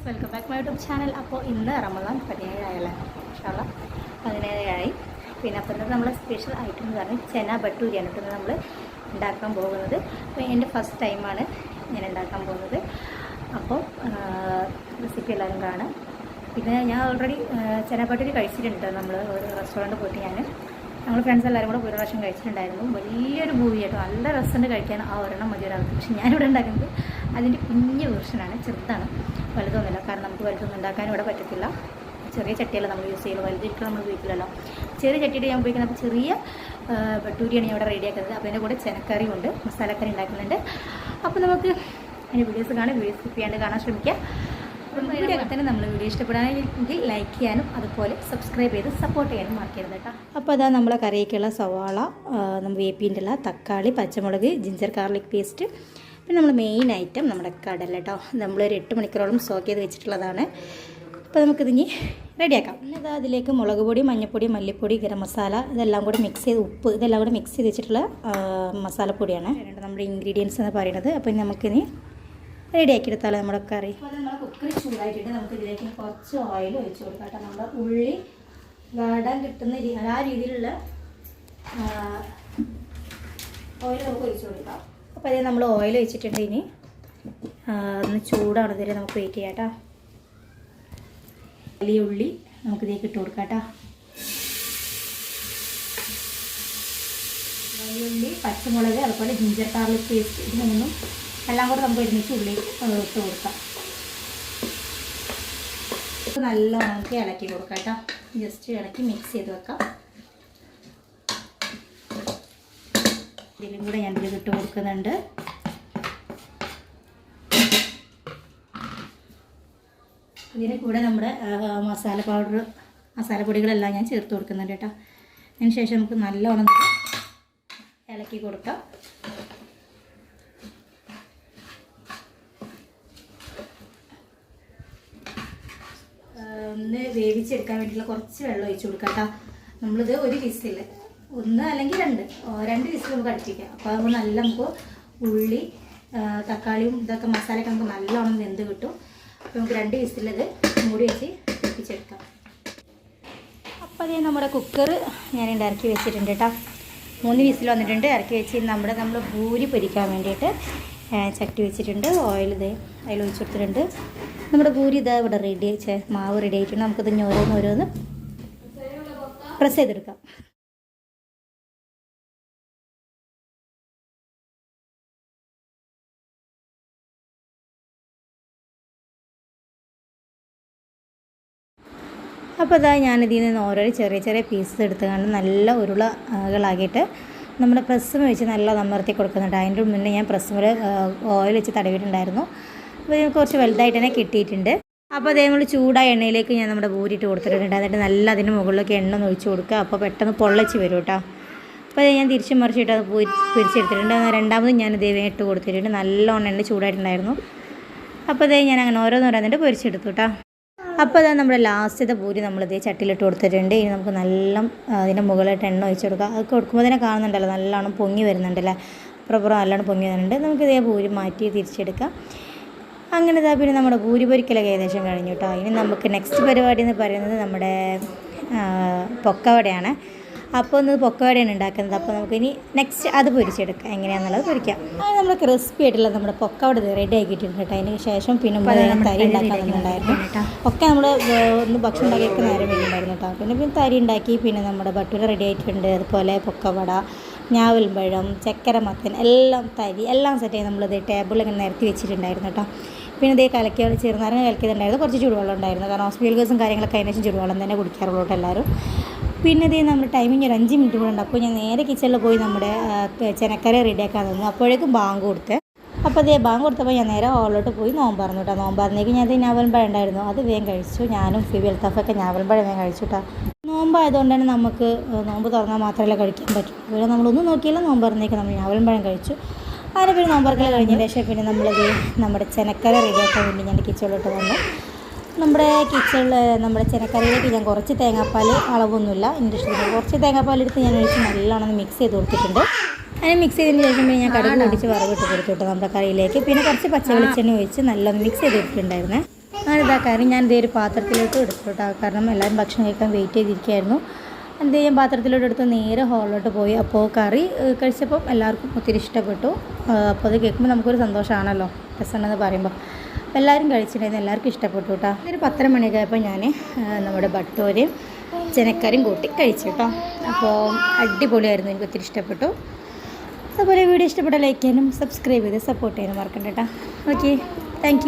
Guys welcome back my YouTube channel. അപ്പോൾ ഇന്ന് റമദാൻ പതിനേഴായല്ലേ? ഇഷ്ടമുള്ള പതിനേഴായി. പിന്നെ ഇന്നത്തെ നമ്മൾ സ്പെഷ്യൽ ഐറ്റം എന്ന് പറഞ്ഞാൽ ചെന ബട്ടൂരിയാണ് ഇപ്പം നമ്മൾ ഉണ്ടാക്കാൻ പോകുന്നത്. അപ്പോൾ എന്റെ ഫസ്റ്റ് ടൈമാണ് ഞാൻ ഉണ്ടാക്കാൻ പോകുന്നത്. അപ്പോൾ റെസിപ്പി എല്ലാവരും കാണാം പിന്നെ ഞാൻ ഓൾറെഡി ചെന ബട്ടൂരി കഴിച്ചിട്ടുണ്ട് നമ്മൾ ഒരു റെസ്റ്റോറന്റ് പോയിട്ട് ഞാൻ ഞങ്ങൾ ഫ്രണ്ട്സ് എല്ലാവരും കൂടെ ഒരു പ്രാവശ്യം കഴിച്ചിട്ടുണ്ടായിരുന്നു. വലിയൊരു മൂവി ആയിട്ട് നല്ല രസമുണ്ട് കഴിക്കാൻ. ആ ഒരെണ്ണം മതി ഒരാൾക്ക് പക്ഷെ ഞാനിവിടെ ഉണ്ടാക്കുന്നത് അതിന്റെ കുഞ്ഞ് വേർഷനാണ് ചെറുതാണ്. വലുതൊന്നുമില്ല. കാരണം നമുക്ക് വലുതൊന്നും ഉണ്ടാക്കാൻ ഇവിടെ പറ്റത്തില്ല. ചെറിയ ചട്ടിയല്ല നമ്മൾ യൂസ് ചെയ്യുന്നത്. വലുതിട്ട് നമ്മൾ ഉപയോഗിക്കില്ലല്ലോ. ചെറിയ ചട്ടിയുടെ ഞാൻ ഉപയോഗിക്കുന്നത് അപ്പോൾ ചെറിയ ബട്ടൂരിയാണ് ഞാൻ ഇവിടെ റെഡിയാക്കുന്നത് അപ്പോൾ അതിന്റെ കൂടെ ചെനക്കറിയും ഉണ്ട്. മസാലക്കറി ഉണ്ടാക്കുന്നുണ്ട്. അപ്പോൾ നമുക്ക് അതിന്റെ വീഡിയോസ് കാണാൻ വീഡിയോ സ്കിപ്പ് ചെയ്യാണ്ട് കാണാൻ ശ്രമിക്കുക അപ്പം വീഡിയോ തന്നെ നമ്മൾ വീഡിയോ ഇഷ്ടപ്പെടാനെങ്കിൽ ലൈക്ക് ചെയ്യാനും അതുപോലെ സബ്സ്ക്രൈബ് ചെയ്ത് സപ്പോർട്ട് ചെയ്യാനും മറക്കരുത് കേട്ടോ. അപ്പോൾ അതാ നമ്മളെ കറിയൊക്കെയുള്ള സവാള നമ്മൾ വേപ്പിന്റെ ഉള്ള തക്കാളി പച്ചമുളക് ജിഞ്ചർ ഗാർലിക് പേസ്റ്റ് പിന്നെ നമ്മൾ മെയിൻ ഐറ്റം നമ്മുടെ കടല കേട്ടോ നമ്മളൊരു എട്ട് മണിക്കൂറോളം സ്റ്റോക്ക് ചെയ്ത് വെച്ചിട്ടുള്ളതാണ്. അപ്പോൾ നമുക്കിതിനി റെഡിയാക്കാം. ഇതാ അതിലേക്ക് മുളക് പൊടി മഞ്ഞൾപ്പൊടി മല്ലിപ്പൊടി ഗരം മസാല ഇതെല്ലാം കൂടി മിക്സ് ചെയ്ത് ഉപ്പ് ഇതെല്ലാം കൂടി മിക്സ് ചെയ്ത് വെച്ചിട്ടുള്ള മസാലപ്പൊടിയാണ് നമ്മുടെ ഇൻഗ്രീഡിയൻസ് എന്ന് പറയുന്നത്. അപ്പോൾ നമുക്കിനി റെഡിയാക്കി എടുത്താലോ നമ്മുടെ കറി. അപ്പോൾ നമ്മൾ കുക്കറി ചൂടാക്കിയിട്ട് നമുക്ക് ഇതിലേക്ക് കുറച്ച് ഓയിൽ ഒഴിച്ച് കൊടുക്കാം കേട്ടോ നമ്മുടെ ഉള്ളി വാടാൻ കിട്ടുന്ന ആ രീതിയിലുള്ള ഓയിൽ നമുക്ക് ഒഴിച്ച് കൊടുക്കാം. അപ്പോൾ അതേ നമ്മൾ ഓയിൽ വെച്ചിട്ടുണ്ട് ഇനി. ഒന്ന് ചൂടാണ് ഇതിൽ നമുക്ക് വെയിറ്റ് ചെയ്യാം കേട്ടോ വലിയ ഉള്ളി നമുക്ക് ഇതിലേക്ക് ഇട്ട് കൊടുക്കാം കേട്ടോ വലിയ ഉള്ളി പച്ചമുളക് അതുപോലെ ജിഞ്ചർ ഗാർലിക് പേസ്റ്റ് ഇത് മൂന്നും എല്ലാം കൂടെ നമുക്ക് ഒരുമിച്ച് ഉള്ളി ഇട്ട് കൊടുക്കാം. നല്ല ഉണക്കി ഇളക്കി കൊടുക്കാം കേട്ടോ ജസ്റ്റ് ഇളക്കി മിക്സ് ചെയ്ത് വെക്കാം. ഇതിലും കൂടെ ഞാൻ ഇതിൽ ഇട്ട് കൊടുക്കുന്നുണ്ട്. ഇതിന് കൂടെ നമ്മുടെ മസാല പൗഡർ മസാലപ്പൊടികളെല്ലാം ഞാൻ ചേർത്ത് കൊടുക്കുന്നുണ്ട് കേട്ടോ. അതിന് ശേഷം നമുക്ക് നല്ലോണം ഇളക്കി കൊടുക്കാം. ഒന്ന് വേവിച്ചെടുക്കാൻ വേണ്ടിയിട്ടുള്ള കുറച്ച് വെള്ളം ഒഴിച്ച് കൊടുക്കാം കേട്ടോ. നമ്മളിത് ഒരു വിസിൽ ഒന്ന് അല്ലെങ്കിൽ രണ്ട്. രണ്ട് വിസിൽ നമുക്ക് അടുപ്പിക്കാം. അപ്പോൾ നമുക്ക് നല്ല നമുക്ക് ഉള്ളി തക്കാളിയും ഇതൊക്കെ മസാലയൊക്കെ നമുക്ക് നല്ലോണം വെന്ത് കിട്ടും. അപ്പോൾ നമുക്ക് രണ്ട് വിസിലത് മൂടി വെച്ച് വേവിച്ചെടുക്കാം അപ്പോൾ അതേ നമ്മുടെ കുക്കർ ഞാൻ ഇവിടെ ഇറക്കി വെച്ചിട്ടുണ്ട് കേട്ടോ മൂന്ന് വിസിൽ വന്നിട്ടുണ്ട്. ഇറക്കി വെച്ച് നമ്മുടെ നമ്മൾ പൂരി പൊരിക്കാൻ വേണ്ടിയിട്ട് ചട്ടി വെച്ചിട്ടുണ്ട്. ഓയിൽ ഇത് അതിൽ ഒഴിച്ച് കൊടുത്തിട്ടുണ്ട് നമ്മുടെ പൂരി ഇതാ ഇവിടെ റെഡി മാവ് റെഡി ആയിട്ടുണ്ട്. നമുക്കിത് ഓരോന്ന് ഓരോന്ന് പ്രസ് ചെയ്തെടുക്കാം. അപ്പോൾ ഇതാ ഞാനിതിൽ നിന്ന് ഓരോ ചെറിയ ചെറിയ പീസസ് എടുത്തുകൊണ്ട് നല്ല ഉരുളകളാക്കിയിട്ട് നമ്മുടെ പ്രസ്സും വെച്ച് നല്ല നമ്മർത്തി കൊടുക്കുന്നുണ്ട്. അതിന്റെ മുന്നേ ഞാൻ പ്രസ്സുമിൽ ഓയിൽ വെച്ച് തടവിയിട്ടുണ്ടായിരുന്നു. അപ്പോൾ ഇതിന് കുറച്ച് വലുതായിട്ട് തന്നെ കിട്ടിയിട്ടുണ്ട്. അപ്പോൾ അതേ നമ്മൾ ചൂടായ എണ്ണയിലേക്ക് ഞാൻ നമ്മുടെ പൂരിട്ട് കൊടുത്തിട്ടുണ്ട്. എന്നിട്ട് നല്ല അതിന്റെ മുകളിലേക്ക് എണ്ണ ഒഴിച്ച് കൊടുക്കുക. അപ്പോൾ പെട്ടെന്ന് പൊള്ളച്ച് വരും കേട്ടോ. അപ്പോൾ ഞാൻ തിരിച്ച് മറിച്ചിട്ട് അത് പൂരി പൊരിച്ചെടുത്തിട്ടുണ്ട്. രണ്ടാമത് ഞാൻ ഇതേ ഇട്ട് കൊടുത്തിട്ടുണ്ട്. നല്ലോണം എണ്ണ ചൂടായിട്ടുണ്ടായിരുന്നു. അപ്പോൾ അതേ ഞാൻ അങ്ങനെ ഓരോന്നോരോന്നിട്ട് പൊരിച്ചെടുത്തു കേട്ടോ. അപ്പോൾ അതാ നമ്മുടെ ലാസ്റ്റത്തെ പൂരി നമ്മൾ ഇതേ ചട്ടിയിലിട്ട് കൊടുത്തിട്ടുണ്ട്. ഇനി നമുക്ക് നല്ല അതിന്റെ മുകളിലായിട്ട് എണ്ണ ഒഴിച്ച് കൊടുക്കാം. അത് കൊടുക്കുമ്പോൾ തന്നെ കാണുന്നുണ്ടല്ലോ നല്ലോണം പൊങ്ങി വരുന്നുണ്ടല്ലേ? അപ്പുറപ്പുറം നല്ലോണം പൊങ്ങി വരുന്നുണ്ട്. നമുക്ക് ഇതേ പൂരി മാറ്റി തിരിച്ചെടുക്കാം. അങ്ങനെ ഇതാ പിന്നെ നമ്മുടെ പൂരി പൊരിക്കലൊക്കെ ഏകദേശം കഴിഞ്ഞു കേട്ടോ. ഇനി നമുക്ക് നെക്സ്റ്റ് പരിപാടി എന്ന് പറയുന്നത് നമ്മുടെ പൊക്കവടയാണ്. അപ്പോൾ ഒന്ന് പൊക്കവടയാണ് ഉണ്ടാക്കുന്നത്. അപ്പോൾ നമുക്കിനി നെക്സ്റ്റ് അത് പൊരിച്ചെടുക്കാം. എങ്ങനെയാണെന്നുള്ളത് പൊരിക്കാം. അത് നമ്മൾ ക്രിസ്പി ആയിട്ടുള്ള നമ്മുടെ പൊക്കവട റെഡി ആക്കിയിട്ടുണ്ട് കേട്ടോ. അതിന് ശേഷം പിന്നെ തരി ഉണ്ടാക്കാറുണ്ടായിരുന്നു ഒക്കെ നമ്മൾ ഒന്ന് ഭക്ഷണം ഉണ്ടാക്കിയൊക്കെ നേരം വേണ്ടിയിട്ടുണ്ടായിരുന്നു കേട്ടോ. പിന്നെ പിന്നെ തരി ഉണ്ടാക്കി പിന്നെ നമ്മുടെ ഭട്ടൂര റെഡി ആയിട്ടുണ്ട്. അതുപോലെ പൊക്കവട ഞാവൽപ്പഴം ചക്കര മത്തൻ എല്ലാം തരി എല്ലാം സെറ്റ് ചെയ്ത് നമ്മളിത് ടേബിളിൽ ഇങ്ങനെ നിരത്തി വെച്ചിട്ടുണ്ടായിരുന്നു കേട്ടോ. പിന്നെ ഇതേ കലക്കി ചെറുനാരങ്ങ കലക്കിയതുണ്ടായിരുന്നു. കുറച്ച് ചൂടുവെള്ളം ഉണ്ടായിരുന്നു. കാരണം ഹോസ്പിറ്റൽ ഗേഴ്സും കാര്യങ്ങളൊക്കെ അതിന് ശേഷം ചൂടുവെള്ളം തന്നെ കുടിക്കാറുള്ളൂ കേട്ടോ എല്ലാവരും. പിന്നെ ഇതേ നമ്മുടെ ടൈമിങ് ഒരു അഞ്ച് മിനിറ്റ് കൂടെ ഉണ്ട്. അപ്പോൾ ഞാൻ നേരെ കിച്ചണിൽ പോയി നമ്മുടെ ചെനക്കര റെഡിയാക്കാൻ തന്നു അപ്പോഴേക്കും ബാങ്ക് കൊടുത്ത്. അപ്പോൾ അതേ ബാങ്ക് കൊടുത്തപ്പോൾ ഞാൻ നേരെ ഹോളിലോട്ട് പോയി നോമ്പായിരുന്നു കേട്ടോ നോമ്പാറിനേക്ക് ഞാൻ ഇത് ഞാവൽപ്പഴം ഉണ്ടായിരുന്നു. അത് വേഗം കഴിച്ചു. ഞാനും ഫിബി എൽത്തഫൊക്കെ ഞാവൽപ്പഴം വേഗം കഴിച്ചു കേട്ടോ നോമ്പായതുകൊണ്ട് തന്നെ നമുക്ക് നോമ്പ് തുറന്നാൽ മാത്രമല്ല കഴിക്കാൻ പറ്റൂ. പിന്നെ നമ്മളൊന്നും നോക്കിയില്ല. നോമ്പ് തുറന്നേക്ക് നമ്മൾ ഞാവൽപ്പഴം കഴിച്ചു. അതിന് പിന്നെ നോമ്പറക്കൽ കഴിഞ്ഞ ശേഷം പിന്നെ നമ്മളത് നമ്മുടെ ചെനക്കര റെഡിയാക്കാൻ വേണ്ടി ഞാൻ കിച്ചണിലോട്ട് വന്നു. നമ്മുടെ കിച്ചണിൽ നമ്മുടെ ചെനക്കറിയിലേക്ക് ഞാൻ കുറച്ച് തേങ്ങാപ്പാൽ അളവൊന്നുമില്ല. എന്റെ ഇഷ്ടത്തിന് കുറച്ച് തേങ്ങാപ്പാൽ എടുത്ത് ഞാൻ ഒഴിച്ച് നല്ലോണം മിക്സ് ചെയ്ത് കൊടുത്തിട്ടുണ്ട്. അതിന് മിക്സ് ചെയ്തതിന് ശേഷം പിന്നെ ഞാൻ കടുക് പൊടിച്ച് വറവിട്ട് കൊടുത്തു നമ്മുടെ കറിയിലേക്ക്. പിന്നെ കുറച്ച് പച്ച വെളിച്ചെണ്ണ ഒഴിച്ച് നല്ലോണം മിക്സ് ചെയ്ത് കൊടുത്തിട്ടുണ്ടായിരുന്നു. അങ്ങനെ ഇതാ കറി ഞാൻ ഇതേ ഒരു പാത്രത്തിലോട്ട് എടുത്തു കാരണം എല്ലാവരും ഭക്ഷണം കഴിക്കാൻ വെയിറ്റ് ചെയ്തിരിക്കുകയായിരുന്നു. എന്ത് ഞാൻ പാത്രത്തിലോട്ട് എടുത്ത് നേരെ ഹോളിലോട്ട് പോയി. അപ്പോൾ കറി കഴിച്ചപ്പം എല്ലാവർക്കും ഒത്തിരി ഇഷ്ടപ്പെട്ടു. അപ്പോൾ അത് കേൾക്കുമ്പോൾ നമുക്കൊരു സന്തോഷമാണല്ലോ. രസമുണ്ടെന്ന് പറയുമ്പോൾ. അപ്പോൾ എല്ലാവരും കഴിച്ചിട്ടുണ്ടായിരുന്നു. എല്ലാവർക്കും ഇഷ്ടപ്പെട്ടു കേട്ടോ. ഒരു പത്തര മണിയൊക്കെ ആയപ്പോൾ ഞാൻ നമ്മുടെ ഭട്ടൂരും ചെനക്കാരും കൂട്ടി കഴിച്ചു കേട്ടോ. അപ്പോൾ അടിപൊളിയായിരുന്നു. എനിക്ക് ഒത്തിരി ഇഷ്ടപ്പെട്ടു. അതുപോലെ വീഡിയോ ഇഷ്ടപ്പെട്ട ലൈക്ക് ചെയ്യാനും സബ്സ്ക്രൈബ് ചെയ്ത് സപ്പോർട്ട് ചെയ്യാനും മറക്കണ്ട കേട്ടോ. Okay thank